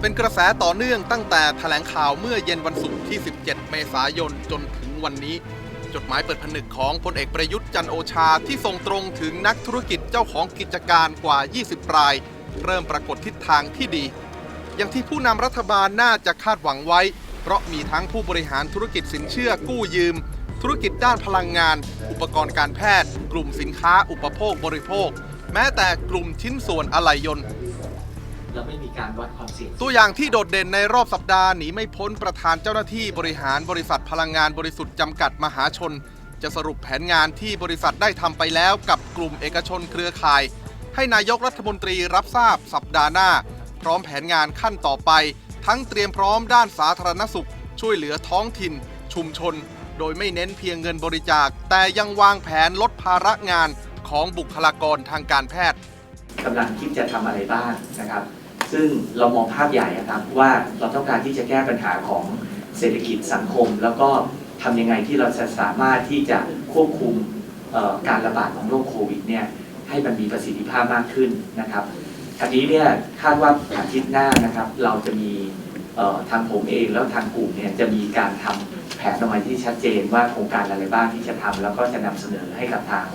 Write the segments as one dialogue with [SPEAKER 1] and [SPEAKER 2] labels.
[SPEAKER 1] เป็นกระแสต่อเนื่องตั้งแต่แถลงข่าวเมื่อเย็นวันศุกร์ที่ 17 เมษายนจนถึงวันนี้ จดหมายเปิดผนึกของพลเอกประยุทธ์จันโอชาที่ส่งตรงถึงนักธุรกิจเจ้าของกิจการกว่า 20 ราย เริ่มปรากฏทิศทางที่ดี อย่างที่ผู้นำรัฐบาลน่าจะคาดหวังไว้ เพราะมีทั้งผู้บริหารธุรกิจสินเชื่อกู้ยืม ธุรกิจด้านพลังงาน อุปกรณ์การแพทย์ กลุ่มสินค้าอุปโภคบริโภค แม้แต่กลุ่มชิ้นส่วนอะไหล่ยนต์
[SPEAKER 2] เราไม่มีการวัดความเสี่ยง
[SPEAKER 1] ตัวอย่างที่โดดเด่นในรอบสัปดาห์หนีไม่พ้นประธานเจ้าหน้าที่บริหารบริษัทพลังงานบริสุทธิ์จำกัดมหาชน จะสรุปแผนงานที่บริษัทได้ทำไปแล้วกับกลุ่มเอกชนเครือข่าย ให้นายกรัฐมนตรีรับทราบสัปดาห์หน้า พร้อมแผนงานขั้นต่อไป ทั้งเตรียมพร้อมด้านสาธารณสุข ช่วยเหลือท้องถิ่น ชุมชน โดยไม่เน้นเพียงเงินบริจาค แต่ยังวางแผนลดภาระงานของบุคลากรทางการแพทย์
[SPEAKER 2] กำลังคิดจะทำอะไรบ้างนะครับ ซึ่งเรามองภาพใหญ่นะครับว่าเราต้องการที่จะแก้ปัญหาของเศรษฐกิจสังคม แล้วก็ทำยังไงที่เราจะสามารถที่จะควบคุมการระบาดของโรคโควิดเนี่ยให้มันมีประสิทธิภาพมากขึ้นนะครับอันนี้เนี่ยคาดว่าอาทิตย์หน้านะครับ เราจะมีทางผมเองแล้วทางกลุ่มเนี่ยจะมีการทำแผนออกมาที่ชัดเจนว่าโครงการอะไรบ้างที่จะทำแล้วก็จะนำเสนอให้กับทาง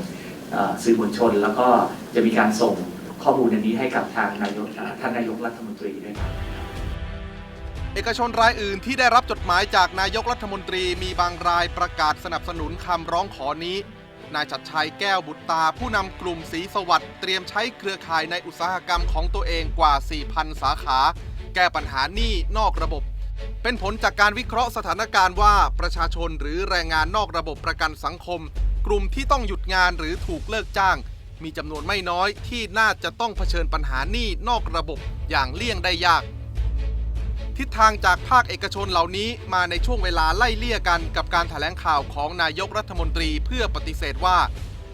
[SPEAKER 2] สื่อมวลชน แล้วก็จะมีการส่ง ข้อมูลอันนี้ให้กับทางนายกท่านนายกรัฐมนตรีด้วยครับ
[SPEAKER 1] เอกชนรายอื่นที่ได้รับจดหมายจากนายกรัฐมนตรีมีบางรายประกาศสนับสนุนคำร้องขอนี้ นายชัดชัยแก้วบุตรตาผู้นำกลุ่มสีสวัสด์เตรียมใช้เครือข่ายในอุตสาหกรรมของตัวเองกว่า 4,000 สาขา แก้ปัญหาหนี้นอกระบบ เป็นผลจากการวิเคราะห์สถานการณ์ว่าประชาชนหรือแรงงานนอกระบบประกันสังคม กลุ่มที่ต้องหยุดงานหรือถูกเลิกจ้าง มีจำนวนไม่น้อยที่น่าจะต้องเผชิญปัญหาหนี้นอกระบบอย่างเลี่ยงได้ยาก ทิศทางจากภาคเอกชนเหล่านี้มาในช่วงเวลาไล่เลี่ยกันกับการถแถลงข่าวของนายกรัฐมนตรีเพื่อปฏิเสธว่า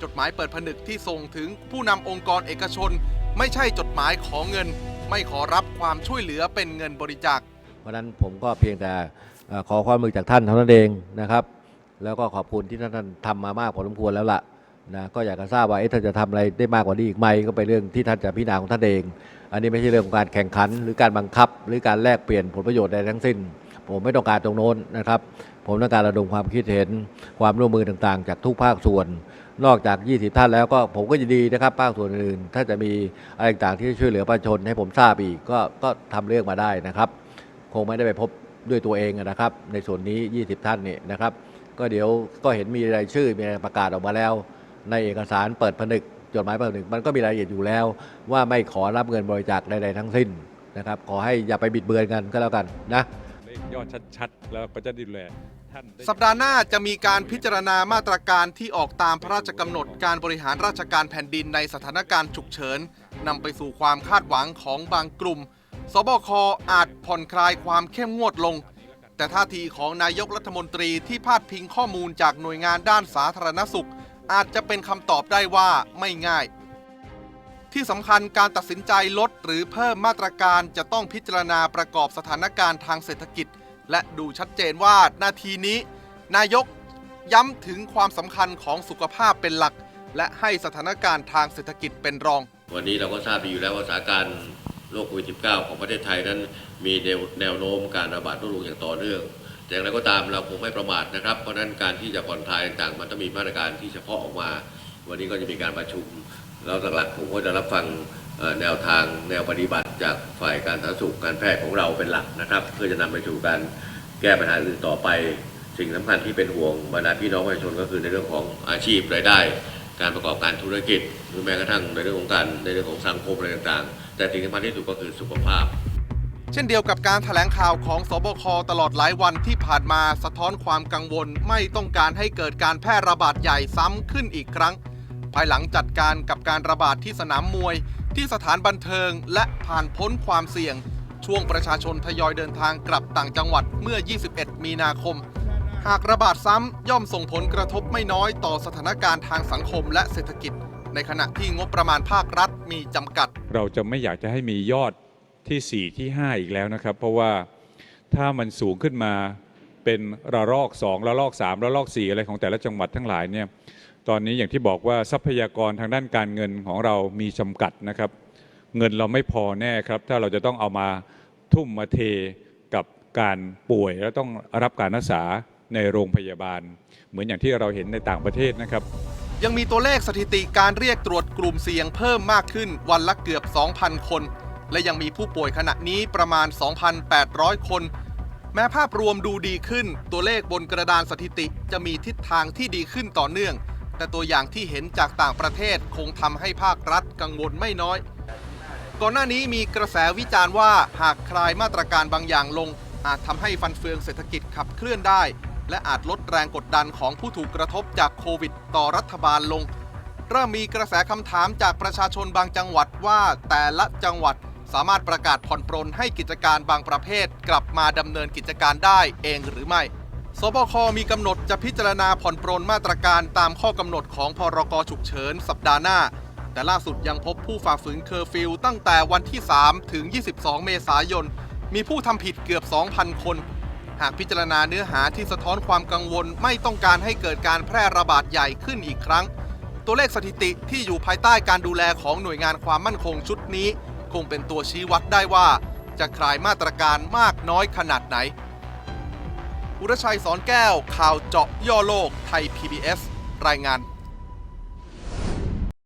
[SPEAKER 1] จดหมายเปิดผนึกที่ส่งถึงผู้นำองค์กรเอกชน ไม่ใช่จดหมายขอเงิน ไม่ขอรับความช่วยเหลือเป็นเงินบริจาค
[SPEAKER 3] เพราะนั้นผมก็เพียงแต่ขอความมือจากท่านเท่านั้นเองนะครับ แล้วก็ขอบคุณที่ท่านท่านทำมามากพอสมควรแล้วล่ะ นะก็อยากจะทราบว่าเอ๊ะท่านจะทำอะไรได้มากกว่านี้อีกไหมก็เป็นเรื่องที่ท่านจะพิจารณาของท่านเอง อันนี้ไม่ใช่เรื่องของการแข่งขัน หรือการบังคับ หรือการแลกเปลี่ยนผลประโยชน์ใดทั้งสิ้น ผมไม่ต้องการตรงโน้นนะครับ ผมต้องการระดมความคิดเห็นความร่วมมือต่างๆ จากทุกภาคส่วน นอกจาก 20 ท่านแล้วก็ผมก็ยินดีนะครับภาคส่วนอื่นถ้าจะมีอะไรต่างๆที่ช่วยเหลือประชาชนให้ผมทราบอีกก็ก็ทำเรื่องมาได้นะครับ คงไม่ได้ไปพบด้วยตัวเองนะครับ ในส่วนนี้ 20 ท่านนี่นะครับ ก็เดี๋ยวก็เห็นมีรายชื่อมีประกาศออกมาแล้ว ในเอกสารเปิดผนึกจดหมายเปิดผนึกมันก็มีรายละเอียดอยู่แล้ว ว่าไม่ขอรับเงินบริจาคใดๆทั้งสิ้นนะครับ ขอให้อย่าไปบิดเบือนกันก็แล้วกันนะ
[SPEAKER 4] เลขยอดชัดๆ แล้วก็จะดูแลท่านได้
[SPEAKER 1] สัปดาห์หน้าจะมีการพิจารณามาตรการที่ออกตามพระราชกำหนดการบริหารราชการแผ่นดินในสถานการณ์ฉุกเฉินนำไปสู่ความคาดหวังของบางกลุ่ม สบคอาจผ่อนคลายความเข้มงวดลง แต่ท่าทีของนายกรัฐมนตรีที่พาดพิงข้อมูลจากหน่วยงานด้านสาธารณสุข อาจจะเป็นคำตอบได้ว่าไม่ง่าย ที่สำคัญการตัดสินใจลดหรือเพิ่มมาตรการจะต้องพิจารณาประกอบสถานการณ์ทางเศรษฐกิจ และดูชัดเจนว่านาทีนี้ นายกย้ำถึงความสำคัญของสุขภาพเป็นหลัก และให้สถานการณ์ทางเศรษฐกิจเป็นรอง
[SPEAKER 5] วันนี้เราก็ทราบดีอยู่แล้วว่าสถานการณ์โรคโควิด -19 ของประเทศไทยนั้นมีแนวโน้มการระบาดลดลงอย่างต่อเนื่อง อย่างไรก็ตามเราคงไม่ประมาทนะครับ เพราะนั้นการที่จะผ่อนคลายต่างๆมันต้องมีมาตรการที่เฉพาะออกมา วันนี้ก็จะมีการประชุมแล้วหลักๆผมก็จะรับฟังแนวทางแนวปฏิบัติจากฝ่ายการสาธารณสุขการแพทย์ของเราเป็นหลักนะครับ เพื่อจะนำไปสู่การแก้ปัญหาอื่นต่อไป สิ่งสำคัญที่เป็นห่วงบรรดาพี่น้องประชาชนก็คือในเรื่องของอาชีพรายได้ การประกอบการธุรกิจ หรือแม้กระทั่งในเรื่องของการในเรื่องของสังคมอะไรต่างๆ แต่สิ่งสำคัญที่สุดก็คือสุขภาพ
[SPEAKER 1] เช่นเดียวกับการถแถลงข่าวของสบคตลอดหลายวันที่ผ่านมาสะท้อนความกังวลไม่ต้องการให้เกิดการแพร่ระบาดใหญ่ซ้ำขึ้นอีกครั้ง ภายหลังจัดการกับการระบาดที่สนามมวย ที่สถานบันเทิงและผ่านพ้นความเสี่ยง ช่วงประชาชนทยอยเดินทางกลับต่างจังหวัดเมื่อ 21 มีนาคม หากระบาดซ้ำย่อมส่งผลกระทบไม่น้อยต่อสถานการณ์ทางสังคมและเศรษฐกิจ ในขณะที่งบประมาณภาครัฐมีจำกัด
[SPEAKER 4] เราจะไม่อยากจะให้มียอด ที่ 4 ที่ 5 อีกแล้วนะครับ เพราะว่าถ้ามันสูงขึ้นมาเป็นระลอก 2 ระลอก 3 ระลอก 4 อะไรของแต่ละจังหวัดทั้งหลายเนี่ยตอนนี้อย่างที่บอกว่าทรัพยากรทางด้านการเงินของเรามีจำกัดนะครับ เงินเราไม่พอแน่ครับ ถ้าเราจะต้องเอามาทุ่มมาเทกับการป่วยแล้วต้องรับการรักษาในโรงพยาบาล เหมือนอย่างที่เราเห็นในต่างประเทศนะครับ
[SPEAKER 1] ยังมีตัวเลขสถิติการเรียกตรวจกลุ่มเสี่ยงเพิ่มมากขึ้นวันละเกือบ 2,000 คน และยังมีผู้ป่วยขณะนี้ประมาณ 2,800 คน แม้ภาพรวมดูดีขึ้น ตัวเลขบนกระดานสถิติจะมีทิศทางที่ดีขึ้นต่อเนื่อง แต่ตัวอย่างที่เห็นจากต่างประเทศคงทำให้ภาครัฐกังวลไม่น้อย ก่อนหน้านี้มีกระแสวิจารณ์ว่าหากคลายมาตรการบางอย่างลง อาจทำให้ฟันเฟืองเศรษฐกิจขับเคลื่อนได้ และอาจลดแรงกดดันของผู้ถูกกระทบจากโควิด ต่อรัฐบาลลง เริ่มมีกระแสคำถามจากประชาชนบางจังหวัดว่าแต่ละจังหวัด สามารถประกาศผ่อนปรนให้กิจการบางประเภท กลับมาดำเนินกิจการได้เองหรือไม่ สบค มีกำหนดจะพิจารณาผ่อนปรนมาตรการตามข้อกำหนดของพรกฉุกเฉินสัปดาห์หน้า แต่ล่าสุดยังพบผู้ฝ่าฝืนเคอร์ฟิวตั้งแต่วันที่ 3 ถึง 22 เมษายน มีผู้ทำผิดเกือบ 2,000 คน หากพิจารณาเนื้อหาที่สะท้อนความกังวลไม่ต้องการให้เกิดการแพร่ระบาดใหญ่ขึ้นอีกครั้ง ตัวเลขสถิติที่อยู่ภายใต้การดูแลของหน่วยงานความมั่นคงชุดนี้ คงเป็นตัวชี้วัดได้ว่า จะคลายมาตรการมากน้อยขนาดไหน อุรชัยสอนแก้วข่าวเจาะย่อโลกไทย PBS รายงาน